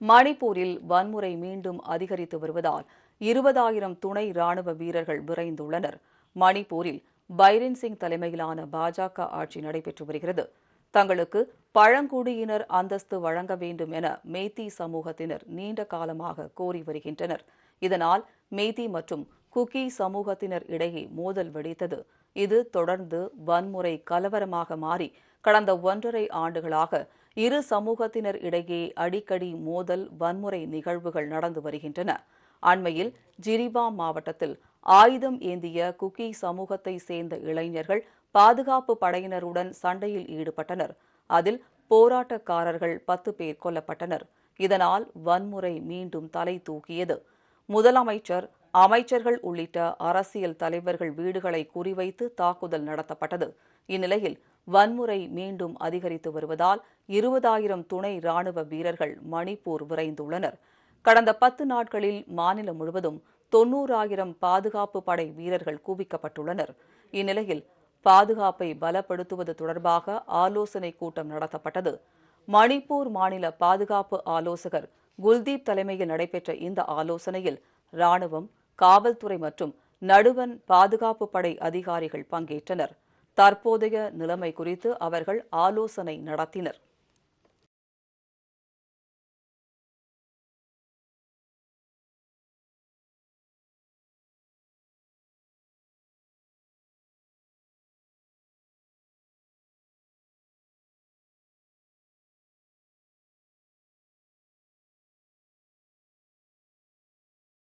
மணிப்பூரில் வன்முறை மீண்டும் அதிகரித்து வருவதால் இருபதாயிரம் துணை ராணுவ வீரர்கள் விரைந்துள்ளனர். மணிப்பூரில் பைரன் சிங் தலைமையிலான பாஜக ஆட்சி நடைபெற்று வருகிறது. தங்களுக்கு பழங்குடியினர் அந்தஸ்து வழங்க வேண்டும் என மேத்தி சமூகத்தினர் நீண்ட காலமாக கோரி வருகின்றனர். இதனால் மெய்தி மற்றும் குக்கி சமூகத்தினர் இடையே மோதல் வெடித்தது. இது தொடர்ந்து வன்முறை கலவரமாக மாறி கடந்த ஒன்றரை ஆண்டுகளாக இரு சமூகத்தினர் இடையே அடிக்கடி மோதல் வன்முறை நிகழ்வுகள் நடந்து வருகின்றன. அண்மையில் ஜிரிபாம் மாவட்டத்தில் ஆயுதம் ஏந்திய குக்கி சமூகத்தை சேர்ந்த இளைஞர்கள் பாதுகாப்பு படையினருடன் சண்டையில் ஈடுபட்டனர். அதில் போராட்டக்காரர்கள் பத்து பேர் கொல்லப்பட்டனர். இதனால் வன்முறை மீண்டும் தலை தூக்கியது. முதலமைச்சர் அமைச்சர்கள் உள்ளிட்ட அரசியல் தலைவர்கள் வீடுகளை குறிவைத்து தாக்குதல் நடத்தப்பட்டது. இந்நிலையில் வன்முறை மீண்டும் அதிகரித்து வருவதால் இருபதாயிரம் துணை ராணுவ வீரர்கள் மணிப்பூர் விரைந்துள்ளனர். கடந்த பத்து நாட்களில் மாநிலம் முழுவதும் தொன்னூறாயிரம் பாதுகாப்பு படை வீரர்கள் குவிக்கப்பட்டுள்ளனர். இந்நிலையில் பாதுகாப்பை பலப்படுத்துவது தொடர்பாக ஆலோசனைக் கூட்டம் நடத்தப்பட்டது. மணிப்பூர் மாநில பாதுகாப்பு ஆலோசகர் குல்தீப் தலைமையில் நடைபெற்ற இந்த ஆலோசனையில் ராணுவம் காவல்துறை மற்றும் நடுவன் பாதுகாப்பு படை அதிகாரிகள் பங்கேற்றனர். தற்போதைய நிலைமை குறித்து அவர்கள் ஆலோசனை நடத்தினர்.